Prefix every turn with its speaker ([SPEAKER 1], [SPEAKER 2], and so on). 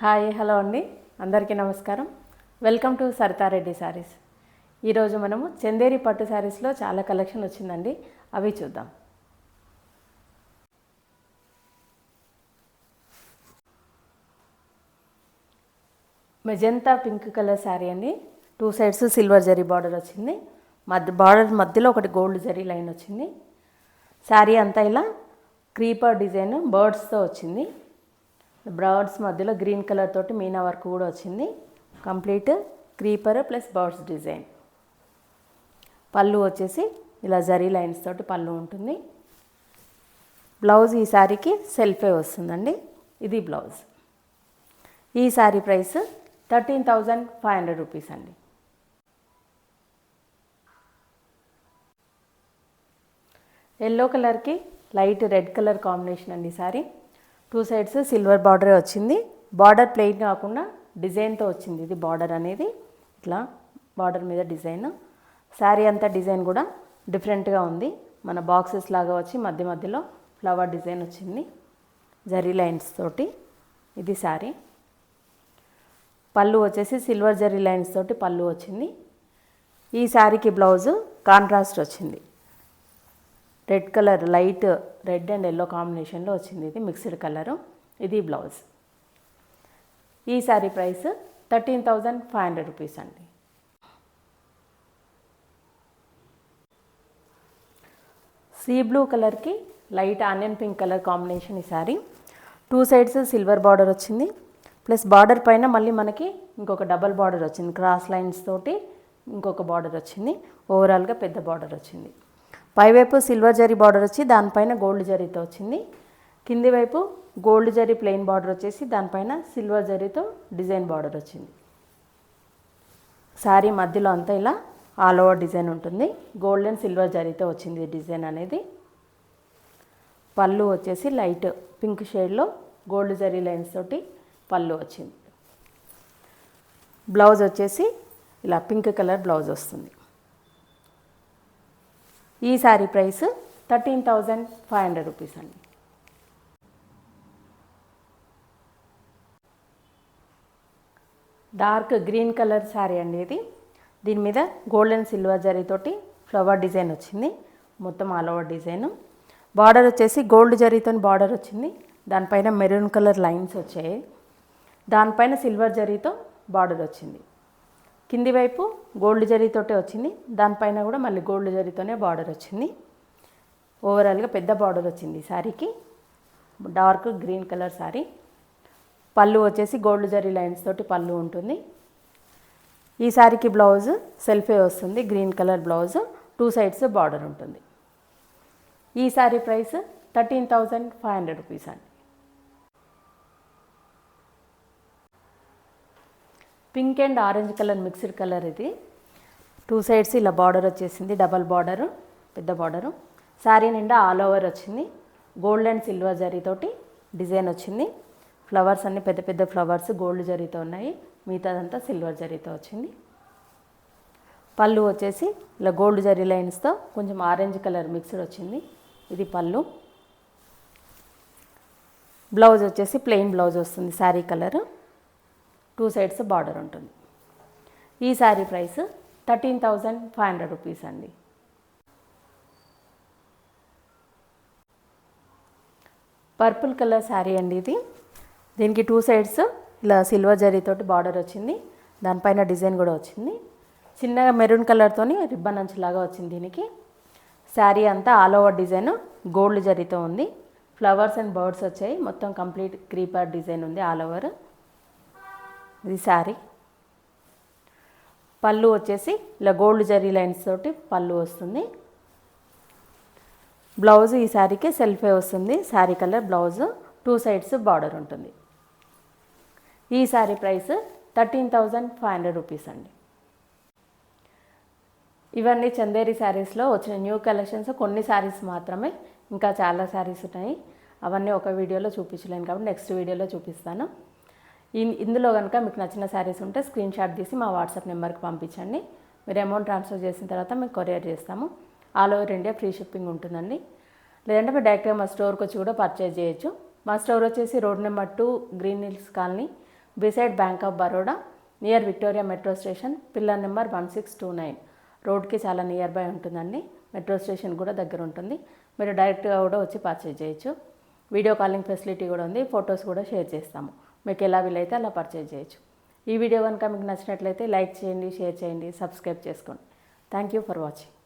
[SPEAKER 1] Hi hello అండి. అందరికీ నమస్కారం. Welcome to Saritha Reddy saris. ఈరోజు మనము చందేరి పట్టు శారీస్లో చాలా కలెక్షన్ వచ్చిందండి. అవి చూద్దాం. మెజంతా పింక్ కలర్ శారీ అండి. Two sides silver zari border వచ్చింది. మధ్య బార్డర్ మధ్యలో ఒకటి గోల్డ్ జరీ లైన్ వచ్చింది. శారీ అంతా ఇలా క్రీపర్ డిజైన్ బర్డ్స్తో వచ్చింది. బ్రౌడ్స్ మధ్యలో గ్రీన్ కలర్ తోటి మీనా వర్క్ కూడా వచ్చింది. Complete creeper plus birds design. పళ్ళు వచ్చేసి ఇలా జరీ లైన్స్ తోటి పళ్ళు ఉంటుంది. బ్లౌజ్ ఈ శారీకి సెల్ఫే వస్తుందండి. ఇది బ్లౌజ్. ఈ sari price thirteen thousand five hundred rupees అండి. ఎల్లో కలర్కి లైట్ రెడ్ కలర్ కాంబినేషన్ అండి సారీ. టూ సైడ్స్ సిల్వర్ బార్డరే వచ్చింది. బార్డర్ ప్లెయిన్ కాకుండా డిజైన్తో వచ్చింది ఇది బార్డర్ అనేది. ఇట్లా బార్డర్ మీద డిజైన్. శారీ అంతా డిజైన్ కూడా డిఫరెంట్గా ఉంది. మన బాక్సెస్ లాగా వచ్చి మధ్య మధ్యలో ఫ్లవర్ డిజైన్ వచ్చింది. జరీ లైన్స్ తోటి ఇది శారీ. పళ్ళు వచ్చేసి సిల్వర్ జరీ లైన్స్ తోటి పళ్ళు వచ్చింది. ఈ శారీకి బ్లౌజు కాంట్రాస్ట్ వచ్చింది. Red colour light red and yellow కాంబినేషన్లో వచ్చింది ఇది మిక్స్డ్ కలరు. ఇది బ్లౌజ్. ఈ sari price thirteen thousand five hundred rupees అండి. సీ బ్లూ కలర్కి light onion pink colour combination ఈ sari. Two sides silver border వచ్చింది. ప్లస్ బార్డర్ పైన మళ్ళీ మనకి ఇంకొక డబల్ బార్డర్ వచ్చింది. క్రాస్ లైన్స్ తోటి ఇంకొక బార్డర్ వచ్చింది. ఓవరాల్గా పెద్ద బార్డర్ వచ్చింది. పైవైపు సిల్వర్ జరీ బార్డర్ వచ్చి దానిపైన గోల్డ్ జరీతో వచ్చింది. కింది వైపు గోల్డ్ జరీ ప్లెయిన్ బార్డర్ వచ్చేసి దానిపైన సిల్వర్ జరీతో డిజైన్ బార్డర్ వచ్చింది. శారీ మధ్యలో అంతా ఇలా ఆల్ ఓవర్ డిజైన్ ఉంటుంది. గోల్డ్ అండ్ సిల్వర్ జరీతో వచ్చింది డిజైన్ అనేది. పళ్ళు వచ్చేసి లైట్ పింక్ షేడ్లో గోల్డ్ జరీ లైన్స్ తోటి పళ్ళు వచ్చింది. బ్లౌజ్ వచ్చేసి ఇలా పింక్ కలర్ బ్లౌజ్ వస్తుంది. ఈ sari price thirteen thousand five hundred rupees అండి. డార్క్ గ్రీన్ కలర్ శారీ అండి ఇది. దీని మీద గోల్డ్ అండ్ సిల్వర్ జరీతోటి ఫ్లవర్ డిజైన్ వచ్చింది. మొత్తం ఆల్ ఓవర్ డిజైన్. బార్డర్ వచ్చేసి గోల్డ్ జరీతో బార్డర్ వచ్చింది. దానిపైన మెరూన్ కలర్ లైన్స్ వచ్చాయి. దానిపైన సిల్వర్ జరీతో బార్డర్ వచ్చింది. కింది వైపు గోల్డ్ జరీతోటే వచ్చింది. దానిపైన కూడా మళ్ళీ గోల్డ్ జరీతోనే బార్డర్ వచ్చింది. ఓవరాల్గా పెద్ద బార్డర్ వచ్చింది శారీకి డార్క్ గ్రీన్ కలర్ శారీ పళ్ళు వచ్చేసి గోల్డ్ జరీ లైన్స్ తోటి పళ్ళు ఉంటుంది. ఈ శారీకి బ్లౌజ్ సెల్ఫే వస్తుంది. Green colour blouse. Two sides border ఉంటుంది. ఈ sari price thirteen thousand five hundred rupees అండి. Pink and orange colour mixed colour ఇది. టూ సైడ్స్ ఇలా బార్డర్ వచ్చేసింది డబల్ బార్డరు పెద్ద బార్డరు. శారీ నిండా ఆల్ ఓవర్ వచ్చింది. గోల్డ్ అండ్ సిల్వర్ జరీతోటి డిజైన్ వచ్చింది. ఫ్లవర్స్ అన్ని పెద్ద పెద్ద ఫ్లవర్స్ గోల్డ్ జరీతో ఉన్నాయి. మిగతాదంతా సిల్వర్ జరీతో వచ్చింది. పళ్ళు వచ్చేసి ఇలా గోల్డ్ జరీ లైన్స్తో కొంచెం ఆరెంజ్ కలర్ మిక్స్డ్ వచ్చింది. ఇది పళ్ళు. బ్లౌజ్ వచ్చేసి ప్లెయిన్ బ్లౌజ్ వస్తుంది sari colour. Two sides border ఉంటుంది. ఈ sari price thirteen thousand five hundred rupees అండి. పర్పుల్ కలర్ శారీ అండి ఇది. దీనికి టూ సైడ్స్ ఇలా సిల్వర్ జరీతోటి బార్డర్ వచ్చింది. దానిపైన డిజైన్ కూడా వచ్చింది. చిన్నగా మెరూన్ కలర్తోని రిబ్బన్ అంచులాగా వచ్చింది దీనికి. శారీ అంతా ఆల్ ఓవర్ డిజైన్ గోల్డ్ జరీతో ఉంది. ఫ్లవర్స్ అండ్ బర్డ్స్ వచ్చాయి. మొత్తం కంప్లీట్ క్రీపర్ డిజైన్ ఉంది ఆల్ ఓవర్. ఇది శారీ. పళ్ళు వచ్చేసి ఇలా గోల్డ్ జరీ లైన్స్ తోటి పళ్ళు వస్తుంది. బ్లౌజ్ ఈ శారీకి సెల్ఫే వస్తుంది. Sari colour blouse two sides border ఉంటుంది. ఈ sari price thirteen thousand five hundred rupees అండి. ఇవన్నీ చందేరి శారీస్లో వచ్చిన న్యూ కలెక్షన్స్. కొన్ని శారీస్ మాత్రమే ఇంకా చాలా శారీస్ ఉన్నాయి. అవన్నీ ఒక వీడియోలో చూపించలేను కాబట్టి నెక్స్ట్ వీడియోలో చూపిస్తాను. ఇందులో కనుక మీకు నచ్చిన శారీస్ ఉంటే స్క్రీన్ షాట్ తీసి మా వాట్సాప్ నెంబర్కి పంపించండి. మీరు అమౌంట్ ట్రాన్స్ఫర్ చేసిన తర్వాత మేము కొరియర్ చేస్తాము. All over India free shipping ఉంటుందండి. లేదంటే మీరు డైరెక్ట్గా మా స్టోర్కి వచ్చి కూడా పర్చేజ్ చేయొచ్చు. మా స్టోర్ వచ్చేసి road number two Green Hills Colony beside Bank of Baroda near Victoria metro station pillar number one six two nine. రోడ్కి చాలా నియర్ బై ఉంటుందండి. మెట్రో స్టేషన్ కూడా దగ్గర ఉంటుంది. మీరు డైరెక్ట్గా కూడా వచ్చి పర్చేజ్ చేయొచ్చు. వీడియో కాలింగ్ ఫెసిలిటీ కూడా ఉంది. ఫొటోస్ కూడా షేర్ చేస్తాము. మీకు ఎలా వీలైతే అలా పర్చేజ్ చేయొచ్చు. ఈ వీడియో కనుక మీకు నచ్చినట్లయితే లైక్ చేయండి షేర్ చేయండి సబ్స్క్రైబ్ చేసుకోండి. Thank you for watching